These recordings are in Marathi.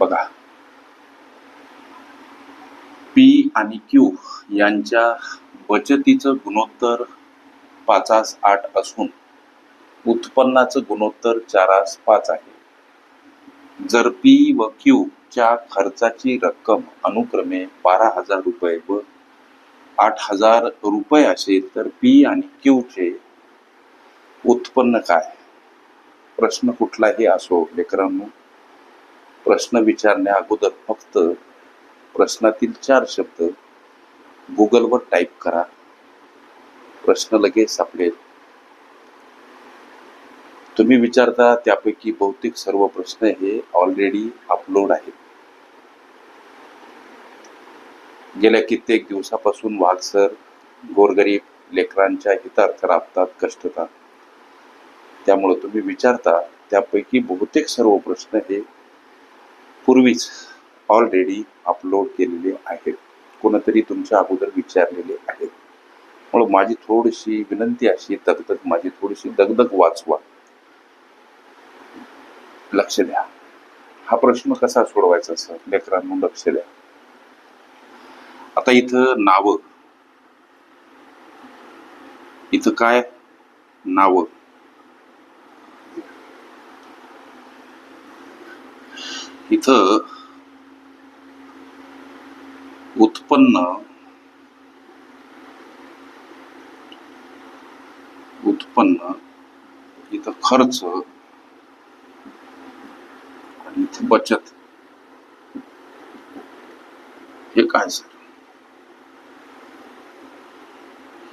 बघा. पी आणि क्यू यांच्या बचतीचं गुणोत्तर पाचास आठ असून उत्पन्नाचं गुणोत्तर चारास पाच आहे. जर पी व क्यू च्या खर्चाची रक्कम अनुक्रमे बारा हजार रुपये व आठ हजार रुपये असेल तर पी आणि क्यू चे उत्पन्न काय? प्रश्न कुठलाही असो लेकरांनो प्रश्न विचारण्या अगोदर फक्त प्रश्नातील चार शब्द गुगलवर टाईप करा. प्रश्न लगेच सापडेल. तुम्ही विचारता त्यापैकी बहुतेक सर्व प्रश्न हे ऑलरेडी अपलोड आहेत. गेल्या कित्येक दिवसापासून वाघसर गोरगरीब लेकरांच्या हितार्थ राबतात कष्टतात. त्यामुळे तुम्ही विचारता त्यापैकी बहुतेक सर्व प्रश्न हे पूर्वीच ऑलरेडी अपलोड केलेले आहेत. कोणतरी तुमच्या अगोदर विचारलेले आहेत. म्हणून माझी थोडीशी विनंती अशी दगदग माझी थोडीशी दगदग वाचवा. लक्ष द्या. हा प्रश्न कसा सोडवायचा सर? लेकरांनो लक्ष द्या. आता इथं नाव. इथं काय? नावं. इथं उत्पन्न उत्पन्न इथं खर्च आणि इथं बचत. हे काय सर?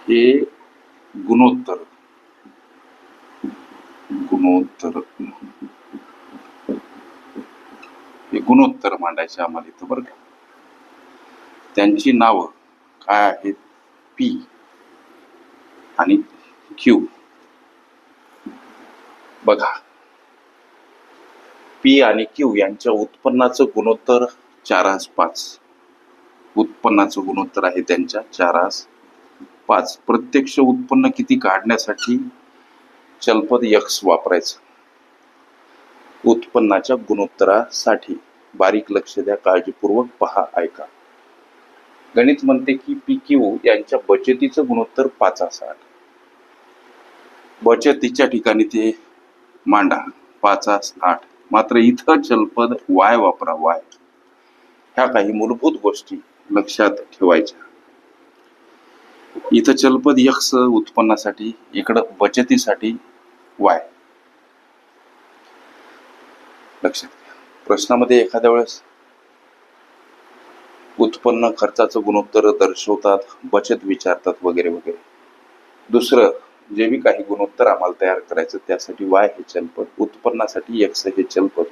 हे गुणोत्तर. गुणोत्तर. हे गुणोत्तर मांडायचे आम्हाला इथं बरं का. त्यांची नावं काय आहेत? पी. आणि क्यू. बघा. पी आणि क्यू यांच्या उत्पन्नाचं गुणोत्तर चारास पाच. उत्पन्नाचं गुणोत्तर आहे त्यांच्या चारास पाच. प्रत्यक्ष उत्पन्न किती काढण्यासाठी चलपद यक्स वापरायचं. उत्पन्नाच्या गुणोत्तरासाठी बारीक लक्ष द्या काळजीपूर्वक पहा ऐका. गणित म्हणते की पी क्यू यांच्या बचतीचं गुणोत्तर पाच आठ बचतीच्या ठिकाणी ते मांडा पाच आठ मात्र इथं चलपद वाय वापरा वाय. ह्या काही मूलभूत गोष्टी लक्षात ठेवायच्या. इथं चलपद यक्स उत्पन्नासाठी इकडं बचतीसाठी वाय. लक्षात प्रश्नामध्ये एखाद्या वेळेस उत्पन्न खर्चाचं गुणोत्तर दर्शवतात बचत विचारतात वगैरे वगैरे. दुसरं जे बी काही गुणोत्तर आम्हाला तयार करायचं त्यासाठी वाय हे चलपद उत्पन्नासाठी एक्स हे चलपद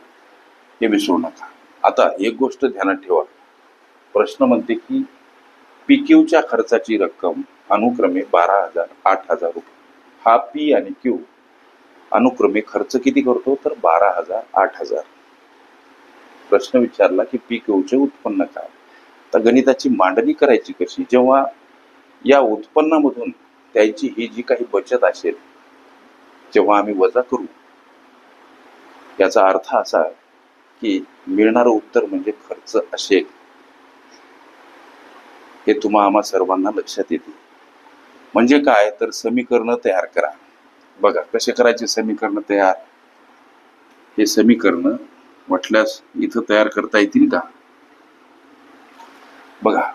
हे विसरू नका. आता एक गोष्ट ध्यानात ठेवा. प्रश्न म्हणते की पी क्यूच्या खर्चाची रक्कम अनुक्रमे बारा हजार आठ हजार रुपये. हा पी आणि क्यू अनुक्रमे खर्च किती करतो? तर बारा हजार आठ हजार. प्रश्न विचारला की पीक येऊचे उत्पन्न काय? तर गणिताची मांडणी करायची कशी? जेव्हा या उत्पन्नामधून त्यांची ही जी काही बचत असेल जेव्हा आम्ही वजा करू याचा अर्थ असा की मिळणारं उत्तर म्हणजे खर्च असेल. हे तुम्हा आम्हा सर्वांना लक्षात येते. म्हणजे काय? तर समीकरण तयार करा. बघा कसे करायचे समीकरण तयार? हे समीकरण म्हटल्यास इथं तयार करता येतील का? बघा.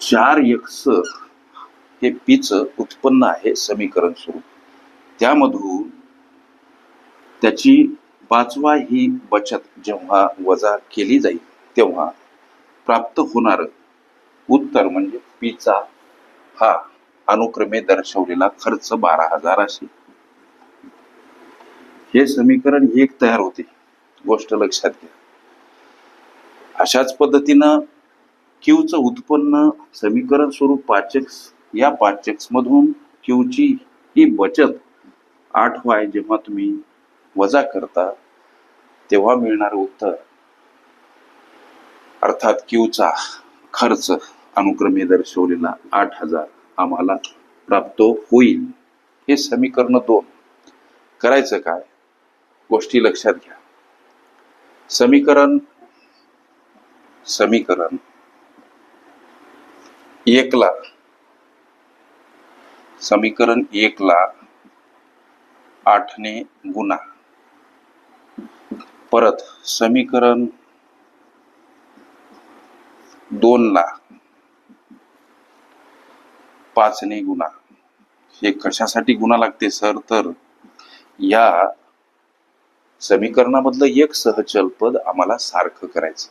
चार यक्स हे पीच उत्पन्न आहे समीकरण स्वरूप. त्यामधून त्याची पाचवा ही बचत जेव्हा वजा केली जाईल तेव्हा प्राप्त होणार उत्तर म्हणजे पीचा हा अनुक्रमे दर्शवलेला खर्च बारा हजार असेल हे समीकरण एक तयार होते. गोष्ट लक्षात घ्या. अशाच पद्धतीनं क्यूचं उत्पन्न समीकरण स्वरूप पाचक्स या पाचक्स मधून क्यूची ही बचत आठ वाय जेव्हा तुम्ही वजा करता तेव्हा मिळणार उत्तर. अर्थात क्यूचा खर्च अनुक्रमे दर्शवलेला आठ हजार. आम्हाला प्राप्त होईल. हे समीकरण दोन. करायचं काय? गोष्टी लक्षात घ्या. समीकरण समीकरण एकला समीकरण एकला आठने गुणा. परत समीकरण दोनला पाचने गुणा हे कशासाठी गुणा लागते सर? तर या समीकरणामधलं एक सहचल पद आम्हाला सारखं करायचं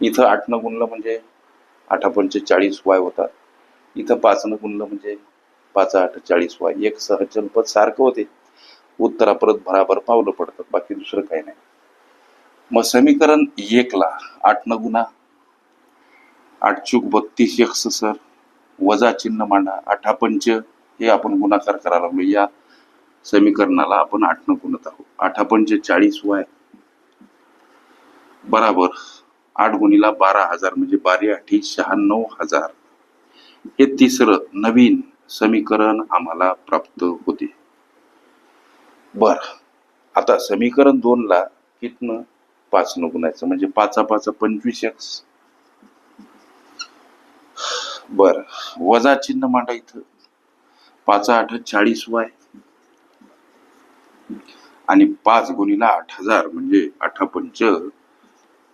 इथं आठनं गुणलं म्हणजे आठा चाळीस वाय होतात इथं पाचनं गुणलं म्हणजे पाच आठ चाळीस वाय. एक सहचल पद सारखं होते. उत्तरा परत भराभर पावलं पडतात बाकी दुसरं काही नाही. मग समीकरण एकला आठनं गुणा आठ चूक बत्तीस एक्स सर. वजा चिन्ह मांडा. आठापंच हे आपण गुणाकार करायला म्हणजे या समीकरणाला आपण आठनं गुणत आहोत. आठापंच चाळीस वाय. बराबर. आठ गुणीला बारा हजार म्हणजे बारा आठी शहाण्णव हजार. हे तिसरं नवीन समीकरण आम्हाला प्राप्त होते. बर. आता समीकरण दोनला कितनं? पाच न गुणायचं. म्हणजे पाचा पाचा पंचवीस एक्स. बर वजा चिन्ह मांडा इथं. पाचा आठ चाळीस वाय. आणि पाच गुणीला आठ हजार म्हणजे आठा पंच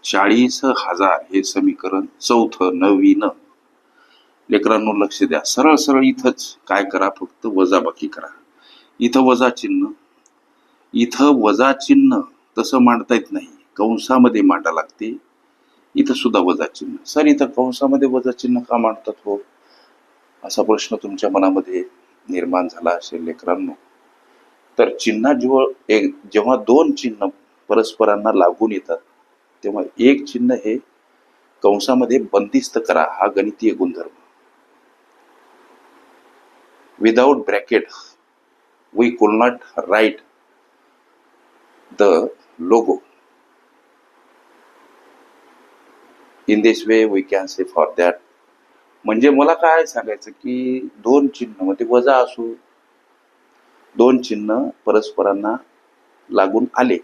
चाळीस हजार हे समीकरण चौथ नवीन. लेकरांनो लक्ष द्या. सरळ सरळ इथंच काय करा फक्त वजाबाकी करा. इथं वजा चिन्ह. इथं वजा चिन्ह तसं मांडता येत नाही. कंसामध्ये मांडा लागते. इथं सुद्धा वजा चिन्ह. सर इथं कंसामध्ये वजा चिन्ह का मांडतात हो? असा प्रश्न तुमच्या मनामध्ये निर्माण झाला असेल लेकरांनो. तर चिन्हाजवळ एक जेव्हा दोन चिन्ह परस्परांना लागून येतात तेव्हा एक चिन्ह हे कंसामध्ये बंदिस्त करा हा गणितीय गुणधर्म. Without bracket we could not write the logo in this way we can say for that म्हणजे मला काय सांगायचं की दोन चिन्हमध्ये वजा असू दोन चिन्ह परस्परांना लागून आले.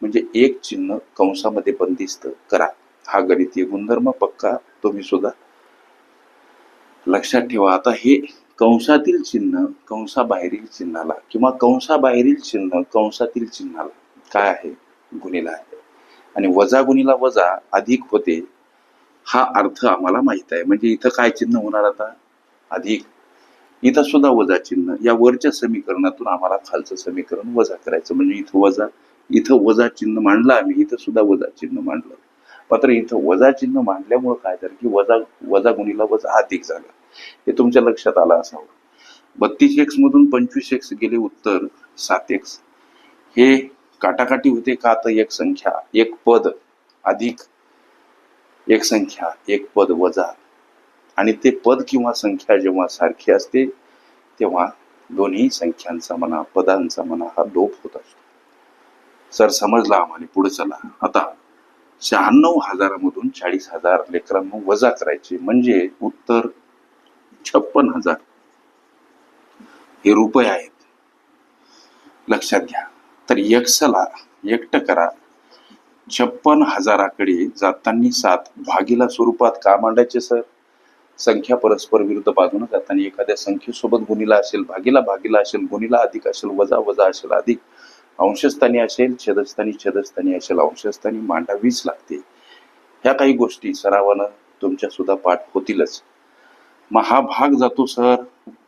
म्हणजे एक चिन्ह कंसामध्ये बंदिस्त करा. हा गणितीय गुणधर्म पक्का. तुम्ही सुद्धा लक्षात ठेवा. आता हे कंसातील चिन्ह कंसाबाहेरील चिन्हाला किंवा कंसाबाहेरील चिन्ह कंसातील चिन्हाला काय आहे? गुणिला आहे. आणि वजा गुणिला वजा अधिक होते. हा अर्थ आम्हाला माहीत आहे. म्हणजे इथं काय चिन्ह होणार आता? अधिक इथं सुद्धा वजा चिन्ह. या वरच्या समीकरणातून आम्हाला खालचं समीकरण वजा करायचं. म्हणजे इथं वजा इथं वजा चिन्ह मांडलं आम्ही इथं सुद्धा वजा चिन्ह मांडलं. मात्र इथं वजा चिन्ह मांडल्यामुळं काय झालं की वजा वजा गुणीला वजा अधिक झाला. हे तुमच्या लक्षात आलं असावं. बत्तीस एक्स मधून पंचवीस एक्स गेले उत्तर सात एक्स हे काटाकाटी होते का तर एक संख्या एक पद अधिक एक संख्या एक पद वजा. आणि ते पद किंवा संख्या जेव्हा सारखी असते तेव्हा दोन्ही संख्यांचा म्हणा पदांचा म्हणा हा लोप होत असतो. सर समजला आम्हाला? पुढे चला. आता शहाण्णव हजारामधून चाळीस हजार लेकरांना वजा करायचे म्हणजे उत्तर छप्पन हजार. हे रुपये आहेत. लक्षात घ्या. तर यक्षला एकटं करा. छप्पन हजाराकडे जाताना सात भागीला स्वरूपात का मांडायचे सर? संख्या परस्पर विरुद्ध बाजूने जाताना एखाद्या संख्येसोबत गुणीला असेल भागीला भागीला असेल गुणीला अधिक असेल वजा वजा असेल अधिक अंशस्थानी असेल छेदस्थानी छेदस्थानी असेल अंशस्थानी मांडावीच लागते. ह्या काही गोष्टी सरावानं तुमच्या सुद्धा पाठ होतीलच. मग हा भाग जातो सर.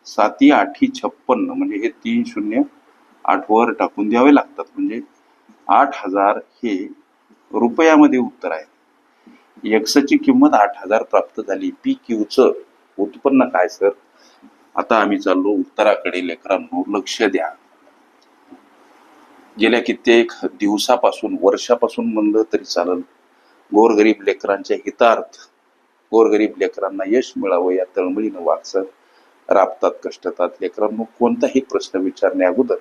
साती आठी छप्पन्न म्हणजे हे तीन शून्य आठवर टाकून द्यावे लागतात. म्हणजे आठ हजार हे रुपयामध्ये उत्तर आहे. एक्सची किंमत आठ हजार प्राप्त झाली. पी क्यूचं उत्पन्न काय सर आता आम्ही चाललो उत्तराकडे. लेकरांनो लक्ष द्या. गेल्या कित्येक दिवसापासून वर्षापासून म्हणलं तरी चालल. गोरगरीब लेकरांच्या हितार्थ गोरगरीब लेकरांना यश मिळावं या तळमळीनं वाचत राबतात कष्टतात. लेकरांनो कोणताही प्रश्न विचारण्या अगोदर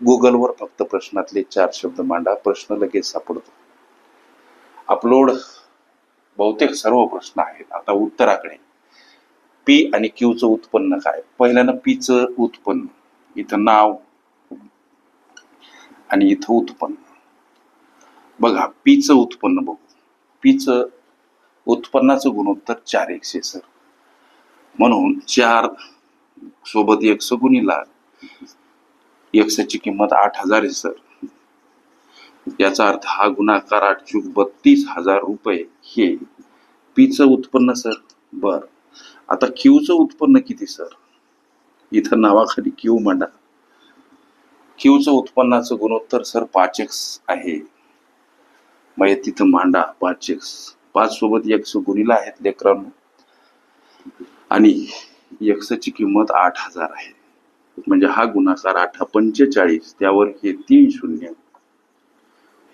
गुगलवर फक्त प्रश्नातले चार शब्द मांडा. प्रश्न लगेच सापडतो. अपलोड बहुतेक सर्व प्रश्न आहेत. आता उत्तराकडे. पी आणि क्यूचं उत्पन्न काय? पहिल्यानं पीचं उत्पन्न. इथं नाव आणि इथं उत्पन्न. बघा पीचं उत्पन्न बघू. पीचं उत्पन्नाचं गुणोत्तर चार एकशे सर. म्हणून चार सोबत एक गुणीला एकशेची किंमत आठ हजार आहे सर. याचा अर्थ हा गुणाकार आठ चूक बत्तीस हजार रुपये. हे. पीचं उत्पन्न सर? बर. आता क्यूचं उत्पन्न किती सर? इथं नावाखाली क्यू मांडा क्यूचं उत्पन्नाचं गुणोत्तर सर पाच एक्स आहे. मग तिथं मांडा पाच एक्स. पाच सोबत एक्स गुणीला आहेत लेकरांनो. आणि एक्सची किंमत आठ हजार आहे. म्हणजे हा गुणाकार आठ पंचेचाळीस त्यावर हे तीन शून्य.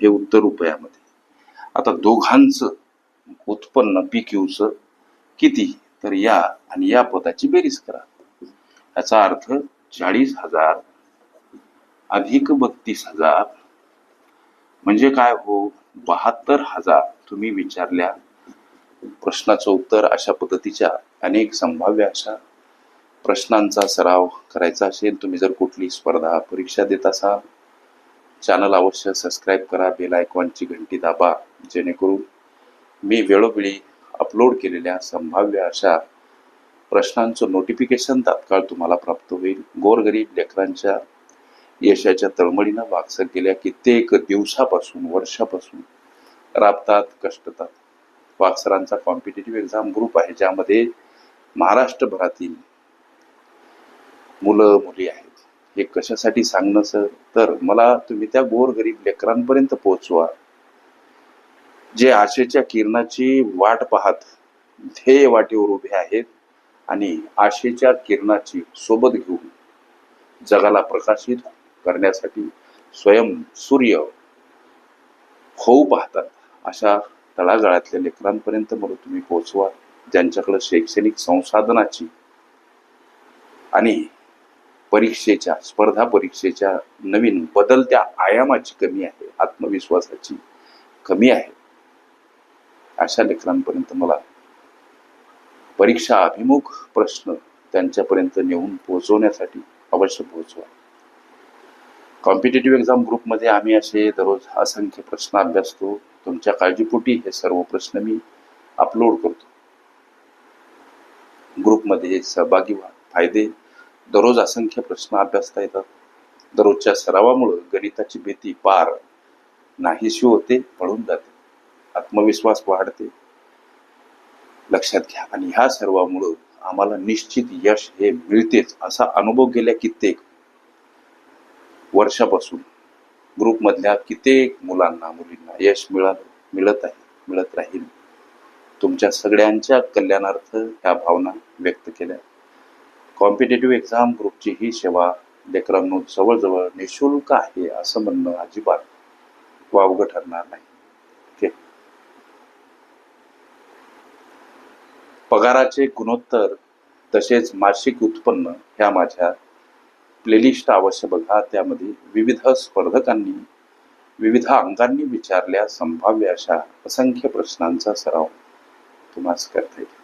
हे उत्तर रुपयामध्ये. आता दोघांचं उत्पन्न पी क्यूचं किती? तर या आणि या पदाची बेरीज करा. याचा अर्थ चाळीस हजार अधिक बत्तीस हजार म्हणजे काय हो? बहात्तर हजार तुम्ही विचारल्या. प्रश्नाचं उत्तर अशा पद्धतीच्या अनेक संभाव्य अशा प्रश्नांचा सराव करायचा असेल तुम्ही जर कुठली स्पर्धा परीक्षा देत असाल चॅनल अवश्य सबस्क्राईब करा बेल आयकॉनची घंटी दाबा जेणेकरून मी वेळोवेळी अपलोड केलेल्या संभाव्य अशा प्रश्नांचं नोटिफिकेशन तात्काळ तुम्हाला प्राप्त होईल. गोरगरीब लेकरांच्या यशाच्या तळमळीनं वागसर गेल्या कित्येक दिवसापासून वर्षापासून राबतात कष्टतात. वागसरांचा कॉम्पिटेटिव्ह एक्झाम ग्रुप आहे ज्यामध्ये महाराष्ट्रभरातील मुलं मुली आहेत. हे कशासाठी सांगणं सर? तर मला तुम्ही त्या गोरगरीब लेकरांपर्यंत पोहोचवा. जे आशेच्या किरणाची वाट पाहत ध्येय वाटेवर उभे आहेत आणि आशेच्या किरणाची सोबत घेऊन जगाला प्रकाशित करण्यासाठी स्वयं सूर्य होऊ पाहतात अशा तळागाळातल्या लेकरांपर्यंत मला तुम्ही पोहोचवा ज्यांच्याकडे शैक्षणिक संसाधनाची आणि परीक्षेच्या स्पर्धा परीक्षेच्या नवीन बदलत्या आयामाची कमी आहे आत्मविश्वासाची कमी आहे. अशा लेखनांपर्यंत मला परीक्षा अभिमुख प्रश्न त्यांच्यापर्यंत नेऊन पोहोचवण्यासाठी अवश्य पोहोचवा. कॉम्पिटेटिव्ह एक्झाम ग्रुपमध्ये आम्ही असे दररोज असंख्य प्रश्न अभ्यासतो. तुमच्या काळजीपोटी हे सर्व प्रश्न मी अपलोड करतो. ग्रुपमध्ये सहभागी व्हा. फायदे दररोज असंख्य प्रश्न अभ्यासता येतात. दररोजच्या सरावामुळं गणिताची भीती पार नाहीशी होते पळून जाते. आत्मविश्वास वाढते. लक्षात घ्या. आणि ह्या सर्वामुळं आम्हाला निश्चित यश हे मिळतेच असा अनुभव गेल्या कित्येक वर्षापासून ग्रुपमधल्या कित्येक मुलांना मुलींना यश मिळालं मिळत आहे मिळत राहील. तुमच्या सगळ्यांच्या कल्याणार्थ ह्या भावना व्यक्त केल्या. कॉम्पिटेटिव्ह एक्झाम ग्रुपची ही सेवा लेकरांनो जवळजवळ निशुल्क आहे असं म्हणणं अजिबात वावगं ठरणार नाही. ओके? पगाराचे गुणोत्तर तसेच मासिक उत्पन्न ह्या माझ्या प्लेलिस्ट अवश्य बघा. त्यामध्ये विविध स्पर्धकांनी विविध अंगांनी विचारल्या संभाव्य अशा असंख्य प्रश्नांचा सराव तुम्हाला करता येईल.